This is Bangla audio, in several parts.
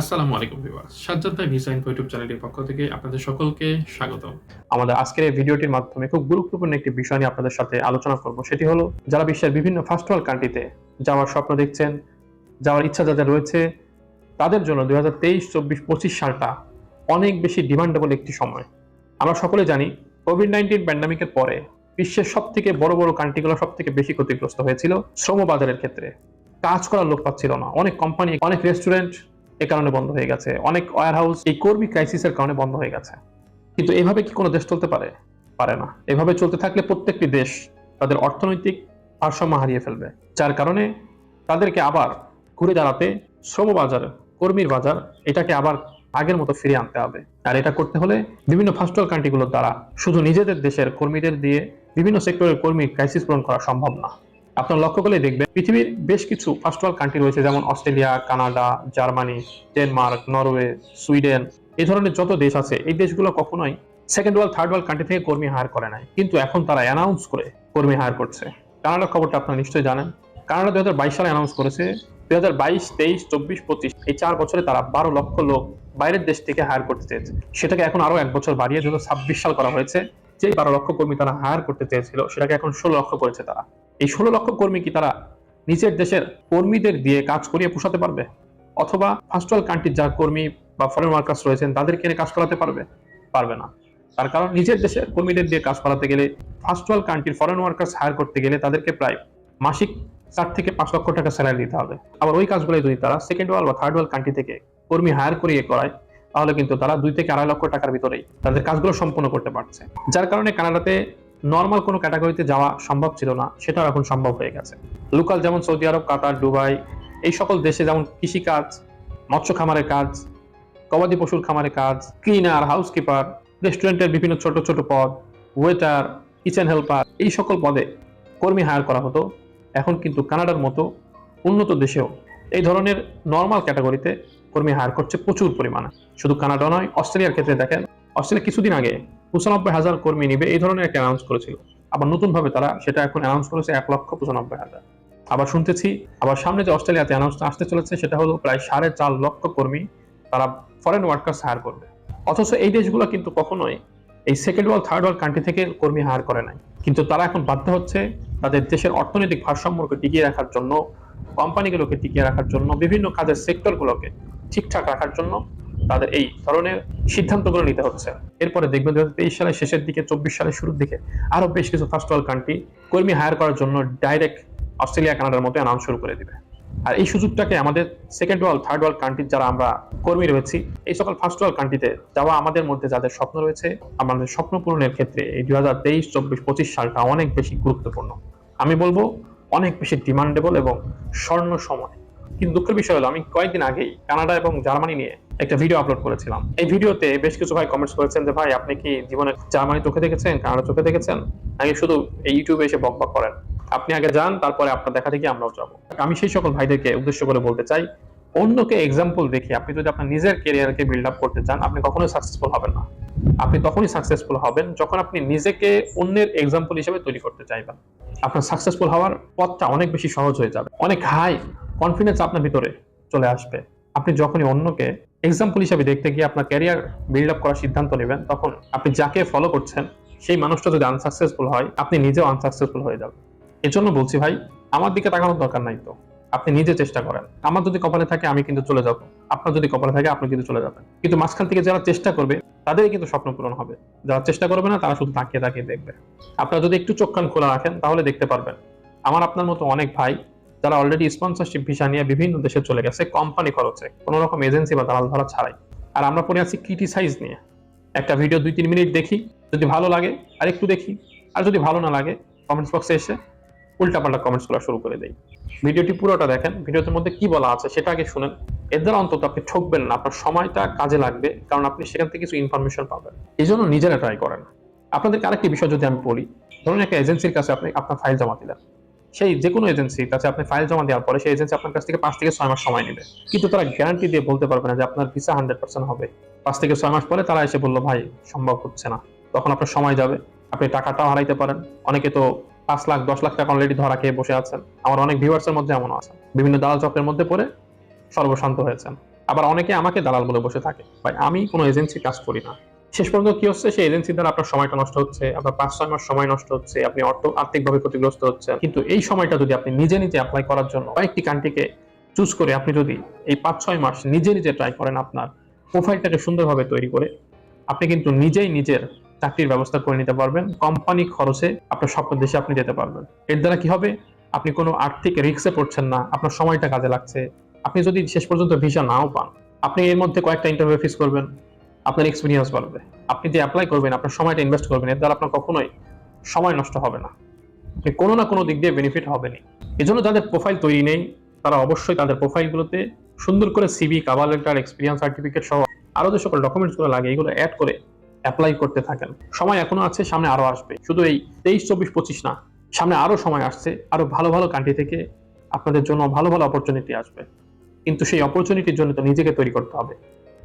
আসসালামু আলাইকুম ভিউয়ার্স। সাজ্জাদ ভাই, ভিসা ইনফো ইউটিউব চ্যানেলের পক্ষ থেকে আপনাদের সকলকে স্বাগত আমাদের আজকের এই ভিডিওটির মাধ্যমে খুব গুরুত্বপূর্ণ একটি বিষয় নিয়ে আপনাদের সাথে আলোচনা করব। সেটি হলো, যারা বিশ্বের বিভিন্ন ফার্স্ট ওয়ার্ল্ড কান্ট্রিতে যাওয়ার স্বপ্ন দেখছেন, যাওয়ার ইচ্ছা যাদের রয়েছে, তাদের জন্য দুই হাজার তেইশ, চব্বিশ, পঁচিশ সালটা অনেক বেশি ডিমান্ডেবল একটি সময়। আমরা সকলে জানি কোভিড নাইন্টিন প্যান্ডামিকের পরে বিশ্বের সব থেকে বড় বড় কান্ট্রিগুলো সব থেকে বেশি ক্ষতিগ্রস্ত হয়েছিল শ্রম বাজারের ক্ষেত্রে। কাজ করার লোক পাচ্ছিল না। অনেক কোম্পানি অনেক রেস্টুরেন্ট এ কারণে বন্ধ হয়ে গেছে। অনেক ওয়ার হাউস এই কর্মী ক্রাইসিসের কারণে বন্ধ হয়ে গেছে। কিন্তু এভাবে কি কোনো দেশ চলতে পারে? পারে না। এভাবে চলতে থাকলে প্রত্যেকটি দেশ তাদের অর্থনৈতিক ভারসাম্য হারিয়ে ফেলবে। যার কারণে তাদেরকে আবার ঘুরে দাঁড়াতে শ্রম বাজার, কর্মীর বাজার, এটাকে আবার আগের মতো ফিরিয়ে আনতে হবে। আর এটা করতে হলে বিভিন্ন ফার্স্ট কান্ট্রিগুলোর দ্বারা শুধু নিজেদের দেশের কর্মীদের দিয়ে বিভিন্ন সেক্টরের কর্মী ক্রাইসিস পূরণ করা সম্ভব না। আপনার লক্ষ্য করলে দেখবেন পৃথিবীর বেশ কিছু ফার্স্ট ওয়ার্ল্ড কান্ট্রি রয়েছে, যেমন Australia, Canada, Germany, Denmark, Norway, Sweden. এই ধরনের যত দেশ আছে, এই দেশগুলো কখনোই second world third world country থেকে কর্মী হায়ার করে নাই। কিন্তু এখন তারা অ্যানাউন্স করে কর্মী হায়ার করছে। কানাডার খবরটা আপনারা নিশ্চয়ই জানেন। কানাডা দুই হাজার বাইশ সালে অ্যানাউন্স করেছে দুই হাজার বাইশ, তেইশ, চব্বিশ, পঁচিশ, এই চার বছরে তারা বারো লক্ষ লোক বাইরের দেশ থেকে হায়ার করতে চেয়েছে। সেটাকে এখন আরও এক বছর বাড়িয়ে দু ছাব্বিশ সাল করা হয়েছে যে বারো লক্ষ কর্মী তারা হায়ার করতে চেয়েছিল, সেটাকে এখন ষোলো লক্ষ করেছে তারা। এই ষোলো লক্ষ কর্মী কি তারা নিজের দেশের কর্মীদের দিয়ে কাজ করিয়ে পোষাতে পারবে? অথবা ফার্স্ট ওয়ার্ল্ড কান্ট্রির যা কর্মী বা ফরেন ওয়ার্কার্স রয়েছেন, তাদেরকে এনে কাজ করাতে পারবে? পারবে না। তার কারণ নিজের দেশের কর্মীদের দিয়ে কাজ করাতে গেলে ফার্স্ট ওয়ার্ল্ড কান্ট্রির ফরেন ওয়ার্কার্স হায়ার করতে গেলে তাদেরকে প্রায় মাসিক চার থেকে পাঁচ লক্ষ টাকা স্যালারি দিতে হবে। আবার ওই কাজগুলো যদি তারা সেকেন্ড ওয়ার্ল্ড বা থার্ড ওয়ার্ল্ড কান্ট্রি থেকে কর্মী হায়ার করিয়ে করায়, তাহলে কিন্তু তারা দুই থেকে আড়াই লক্ষ টাকার ভিতরেই তাদের কাজগুলো সম্পূর্ণ করতে পারছে। যার কারণে কানাডাতে নর্মাল কোনো ক্যাটাগরিতে যাওয়া সম্ভব ছিল না, সেটাও এখন সম্ভব হয়ে গেছে। লোকাল যেমন সৌদি আরব, কাতার, দুবাই, এই সকল দেশে যেমন কৃষিকাজ মৎস্য খামারের কাজ, গবাদি পশুর খামারের কাজ ক্লিনার হাউসকিপার রেস্টুরেন্টের বিভিন্ন ছোট ছোট পদ ওয়েটার কিচেন হেল্পার এই সকল পদে কর্মী হায়ার করা হতো। এখন কিন্তু কানাডার মতো উন্নত দেশেও এই ধরনের নর্মাল ক্যাটাগরিতে কর্মী হায়ার করছে প্রচুর পরিমাণে। শুধু কানাডা নয়, অস্ট্রেলিয়ার ক্ষেত্রে দেখেন, অস্ট্রেলিয়া কিছুদিন আগে পঁচানব্বই হাজার কর্মী নিবে, এই ধরনের একটা অ্যানাউন্স করেছিল। আবার নতুন ভাবে তারা সেটা এখন অ্যানাউন্স করেছে এক লক্ষ পঁচানব্বই হাজার। আবার শুনতেছি, আবার সামনে যে অস্ট্রেলিয়াতে অ্যানাউন্স আসতে চলেছে, সেটা হলো প্রায় সাড়ে চার লক্ষ কর্মী তারা ফরেন ওয়ার্কার্স হায়ার করবে। অথচ এই দেশগুলো কিন্তু কখনোই এই second world third world country থেকে কর্মী হায়ার করে নাই। কিন্তু তারা এখন বাধ্য হচ্ছে তাদের দেশের অর্থনৈতিক ভারসাম্যকে টিকিয়ে রাখার জন্য, কোম্পানিগুলোকে টিকিয়ে রাখার জন্য, বিভিন্ন কাজের সেক্টরগুলোকে ঠিকঠাক রাখার জন্য তাদের এই ধরনের সিদ্ধান্তগুলো নিতে হচ্ছে। এরপরে দেখবেন দু হাজার তেইশ সালের শেষের দিকে, চব্বিশ সালের শুরুর দিকে আরও বেশ কিছু ফার্স্ট ওয়ার্ল্ড কান্ট্রি কর্মী হায়ার করার জন্য ডাইরেক্ট অস্ট্রেলিয়া কানাডার মতো অ্যানাউন্স শুরু করে দিবে। আর এই সুযোগটাকে আমাদের সেকেন্ড ওয়ার্ল্ড থার্ড ওয়ার্ল্ড কান্ট্রির যারা আমরা কর্মী রয়েছি, এই সকল ফার্স্ট ওয়ার্ল্ড কান্ট্রিতে যাওয়া আমাদের মধ্যে যাদের স্বপ্ন রয়েছে, আমাদের স্বপ্ন পূরণের ক্ষেত্রে এই দুই হাজার তেইশ, চব্বিশ, পঁচিশ সালটা অনেক বেশি গুরুত্বপূর্ণ। আমি বলব অনেক বেশি ডিমান্ডেবল এবং স্বর্ণ সময়। কিন্তু দুঃখের বিষয় হলো, আমি কয়েকদিন আগেই কানাডা এবং জার্মানি নিয়ে একটা ভিডিও আপলোড করেছিলাম। এই ভিডিওতে বেশ কিছু ভাই কমেন্টস করেছেন যে, ভাই, আপনি কি জীবনে জার্মানি চোখে দেখেছেন, কানাডা চোখে দেখেছেন? নাকি শুধু এই ইউটিউবে এসে বকবক করেন? আপনি আগে যান, তারপরে আপনার দেখা দেখি আমরাও যাব। আমি সেই সকল ভাইদেরকে উদ্দেশ্য করে বলতে চাই, অন্যকে এক্সাম্পল দেখে আপনি যদি আপনার নিজের ক্যারিয়ারকে বিল্ড আপ করতে চান, আপনি কখনোই সাকসেসফুল হবেন না। আপনি তখনই সাকসেসফুল হবেন যখন আপনি নিজেকে অন্যের এক্সাম্পল হিসেবে তৈরি করতে চাইবেন। আপনার সাকসেসফুল হওয়ার পথটা অনেক বেশি সহজ হয়ে যাবে। অনেক হাই কনফিডেন্স আপনার ভিতরে চলে আসবে। আপনি যখনই অন্যকে এক্সাম্পল হিসেবে দেখতে গিয়ে আপনার ক্যারিয়ার বিল্ড আপ করার সিদ্ধান্ত নেবেন, তখন আপনি যাকে ফলো করছেন, সেই মানুষটা যদি আনসাকসেসফুল হয়, আপনি নিজেও আনসাকসেসফুল হয়ে যাবেন। এজন্য বলছি ভাই, আমার দিকে তাকানোর দরকার নাই তো। আপনি নিজে চেষ্টা করেন। আমার যদি কপালে থাকে, আমি কিন্তু চলে যাব। আপনার যদি কপালে থাকে, আপনি কিন্তু চলে যাবেন। কিন্তু মাঝখান থেকে যারা চেষ্টা করবে, তাদেরই কিন্তু স্বপ্ন পূরণ হবে। যারা চেষ্টা করবে না, তারা শুধু তাকিয়ে তাকিয়ে দেখবে। আপনারা যদি একটু চোখ কান খোলা রাখেন, তাহলে দেখতে পারবেন। আমার আপনার মতো অনেক ভাই যারা অলরেডি স্পন্সরশিপ ভিসা নিয়ে বিভিন্ন দেশে চলে গেছে কোম্পানি খরচে, কোনো রকম এজেন্সি বা দালাল ধরা ছাড়াই। আর আমরা পড়ে আছি ক্রিটিসাইজ নিয়ে। একটা ভিডিও দুই তিন মিনিট দেখি, যদি ভালো লাগে আর একটু দেখি, আর যদি ভালো না লাগে কমেন্টস বক্সে এসে উল্টাপাল্টা কমেন্টস করা শুরু করে দেই। ভিডিওটি পুরোটা দেখেন ভিডিওর মধ্যে কি বলা আছে সেটা আগে শুনেন। এর দ্বারা অন্তত আপনি ঠকবেন না, আপনার সময়টা কাজে লাগবে, কারণ আপনি সেখান থেকে কিছু ইনফরমেশন পাবেন। এই জন্য নিজেরা ট্রাই করেন। আপনাদেরকে আরেকটি বিষয় যদি আমি বলি, ধরুন একটা এজেন্সির কাছে আপনি আপনার ফাইল জমা দিলেন। সেই যে কোনো এজেন্সির কাছে আপনি ফাইল জমা দেওয়ার পরে সেই এজেন্সি আপনার কাছ থেকে পাঁচ থেকে ছয় মাস সময় নেবে। কিন্তু তারা গ্যারান্টি দিয়ে বলতে পারবে না যে আপনার ভিসা হান্ড্রেড পার্সেন্ট হবে। পাঁচ থেকে ছয় মাস পরে তারা এসে বলল, ভাই, সম্ভব হচ্ছে না। তখন আপনার সময় যাবে। আপনি টাকাটাও হারাইতে পারেন। অনেকে তো পাঁচ লাখ, দশ লাখ টাকা অলরেডি ধরা খেয়ে বসে আছেন। আমার অনেক ভিউয়ার্সের মধ্যে এমনও আছেন বিভিন্ন দালাল চক্রের মধ্যে পড়ে সর্বশান্ত হয়েছেন। আবার অনেকে আমাকে দালাল বলে বসে থাকে। ভাই, আমি কোনো এজেন্সি কাজ করি না। শেষ পর্যন্ত কি হচ্ছে? সেই এজেন্সি দ্বারা আপনার সময়টা নষ্ট হচ্ছে, আপনার পাঁচ, ছয় মাস সময় নষ্ট হচ্ছে, আপনি অর্থ আর্থিকভাবে ক্ষতিগ্রস্ত হচ্ছে কিন্তু এই সময়টা যদি আপনি নিজে নিজে অ্যাপ্লাই করার জন্য কয়েকটি কান্ট্রিকে চুজ করে আপনি যদি এই পাঁচ, ছয় মাস নিজে নিজে ট্রাই করেন আপনার প্রোফাইলটাকে সুন্দরভাবে তৈরি করে, আপনি কিন্তু নিজেই নিজের চাকরির ব্যবস্থা করে নিতে পারবেন। কোম্পানি খরচে আপনার স্বপ্ন দেশে আপনি যেতে পারবেন। এর দ্বারা কি হবে? আপনি কোনো আর্থিক রিক্সে পড়ছেন না, আপনার সময়টা কাজে লাগছে। আপনি যদি শেষ পর্যন্ত ভিসা নাও পান, আপনি এর মধ্যে কয়েকটা ইন্টারভিউ ফিস করবেন। আপনার এক্সপিরিয়েন্স বাড়বে। আপনি যে অ্যাপ্লাই করবেন, আপনার সময়টা ইনভেস্ট করবেন, এর দ্বারা আপনার কখনোই সময় নষ্ট হবে না। কোনো না কোনো দিক দিয়ে বেনিফিট হবেনই। এই জন্য যাদের প্রোফাইল তৈরি নেই, তারা অবশ্যই তাদের প্রোফাইলগুলোতে সুন্দর করে CV cover letter experience certificate সহ আরও যে সকল ডকুমেন্টসগুলো লাগে, এগুলো অ্যাড করে অ্যাপ্লাই করতে থাকেন। সময় এখনও আছে, সামনে আরও আসবে। শুধু এই তেইশ, চব্বিশ, পঁচিশ না, সামনে আরও সময় আসছে আরও ভালো ভালো কান্ট্রি থেকে আপনাদের জন্য ভালো ভালো অপরচুনিটি আসবে। কিন্তু সেই অপরচুনিটির জন্য তো নিজেকে তৈরি করতে হবে।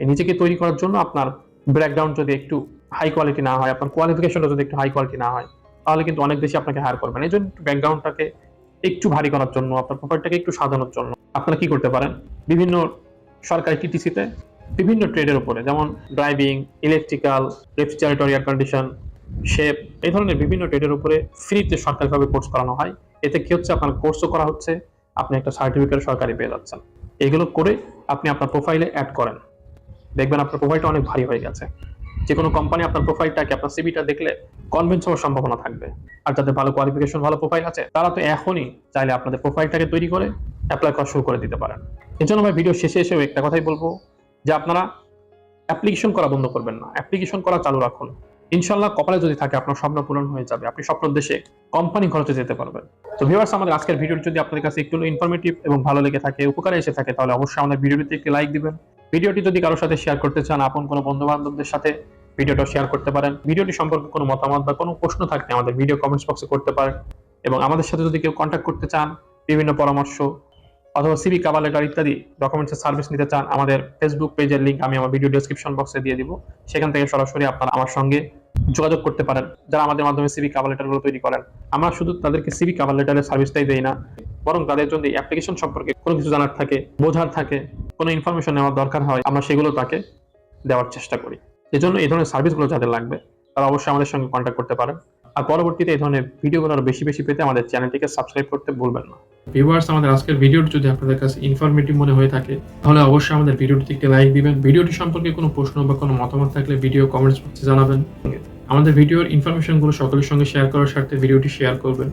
নিজেকে তৈরি করার জন্য আপনার ব্যাকগ্রাউন্ড যদি একটু হাই কোয়ালিটি না হয়, আপনার কোয়ালিফিকেশনটা যদি একটু হাই কোয়ালিটি না হয়, তাহলে কিন্তু অনেক বেশি আপনাকে হায়ার করবেন এই জন্য ব্যাকগ্রাউন্ডটাকে একটু ভারী করার জন্য, আপনার প্রোফাইলটাকে একটু সাজানোর জন্য আপনারা কি করতে পারেন? বিভিন্ন সরকারি টিটিসিতে বিভিন্ন ট্রেডের উপরে, যেমন driving electrical refrigerator air condition shape এই ধরনের বিভিন্ন ট্রেডের উপরে ফ্রিতে সরকারিভাবে কোর্স করানো হয়। এতে কি হচ্ছে? আপনার কোর্সও করা হচ্ছে, আপনি একটা সার্টিফিকেট সরকারি পেয়ে যাচ্ছেন। এগুলো করে আপনি আপনার প্রোফাইলে অ্যাড করেন। দেখবেন আপনার প্রোফাইলটা অনেক ভারী হয়ে গেছে। যে কোনো কোম্পানি আপনার প্রোফাইলটাকে আপনার সিবিটা দেখলে কনভিন্স হওয়ার সম্ভাবনা থাকবে। আর যাদের ভালো কোয়ালিফিকেশন ভালো প্রোফাইল আছে, তারা তো এখনই চাইলে আপনাদের প্রোফাইলটাকে তৈরি করে অ্যাপ্লাই করা শুরু করে দিতে পারেন। এই জন্য ভাই ভিডিও শেষে এসেও একটা কথাই বলব, যে আপনারা অ্যাপ্লিকেশন করা বন্ধ করবেন না। অ্যাপ্লিকেশন করা চালু রাখুন। ইনশাল্লাহ কপালে যদি থাকে, আপনার স্বপ্ন পূরণ হয়ে যাবে। আপনি স্বপ্ন দেশে কোম্পানি খরচে যেতে পারবেন। তো ভিউয়ার্স আমাদের আজকের ভিডিওটি যদি আপনাদের কাছে একটু ইনফরমেটিভ এবং ভালো লেগে থাকে, উপকারে এসে থাকে, তাহলে অবশ্যই আমাদের ভিডিওটিতে একটি লাইক দিবেন। ভিডিওটি যদি কারোর সাথে শেয়ার করতে চান, আপন কোনো বন্ধু বান্ধবদের সাথে ভিডিওটা শেয়ার করতে পারেন। ভিডিওটি সম্পর্কে কোনো মতামত বা কোনো প্রশ্ন থাকলে আমাদের ভিডিও কমেন্টস বক্সে করতে পারেন এবং আমাদের সাথে যদি কেউ কন্ট্যাক্ট করতে চান, বিভিন্ন পরামর্শ অথবা সিবি কাভার লেটার ইত্যাদি ডকুমেন্টসের সার্ভিস নিতে চান, আমাদের ফেসবুক পেজের লিংক আমি আমার ভিডিও ডেসক্রিপশন বক্সে দিয়ে দিব। সেখান থেকে সরাসরি আপনারা আমার সঙ্গে যোগাযোগ করতে পারেন। যারা আমাদের মাধ্যমে সিবি কাভার লেটারগুলো তৈরি করেন, আমরা শুধু তাদেরকে সিবি কাভার লেটারের সার্ভিসটাই দেই না, বরং তাদের যদি অ্যাপ্লিকেশন সম্পর্কে কোনো কিছু জানার থাকে, বোঝার থাকে কোনো ইনফরমেশন নেওয়ার দরকার হয়, আমরা সেগুলো তাকে দেওয়ার চেষ্টা করি। এজন্য এই ধরনের সার্ভিসগুলো যাদের লাগবে, তারা অবশ্যই আমাদের সঙ্গে কন্ট্যাক্ট করতে পারেন। আর পরবর্তীতে এই ধরনের ভিডিওগুলো আরও বেশি বেশি পেতে আমাদের চ্যানেলটিকে সাবস্ক্রাইব করতে ভুলবেন না। ভিউয়ার্স আমাদের আজকের ভিডিওটি যদি আপনাদের কাছে ইনফরমেটিভ মনে হয়ে থাকে, তাহলে অবশ্যই আমাদের ভিডিওটিতে একটি লাইক দিবেন। ভিডিওটি সম্পর্কে কোনো প্রশ্ন বা কোনো মতামত থাকলে ভিডিও কমেন্টস বক্সে জানাবেন। আমাদের ভিডিওর ইনফরমেশনগুলো সকলের সঙ্গে শেয়ার করার স্বার্থে ভিডিওটি শেয়ার করবেন।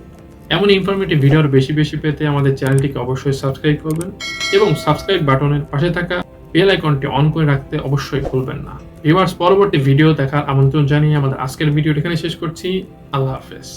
এমন ইনফরমেটিভ ভিডিওর বেশি বেশি পেতে আমাদের চ্যানেলটিকে অবশ্যই সাবস্ক্রাইব করবেন এবং সাবস্ক্রাইব বাটনের পাশে থাকা বেল আইকনটি অন করে রাখতে অবশ্যই ভুলবেন না। ভিউয়ার্স পরবর্তী ভিডিও দেখার আমন্ত্রণ জানিয়ে আমাদের আজকের ভিডিওটি এখানে শেষ করছি। আল্লাহ হাফেজ।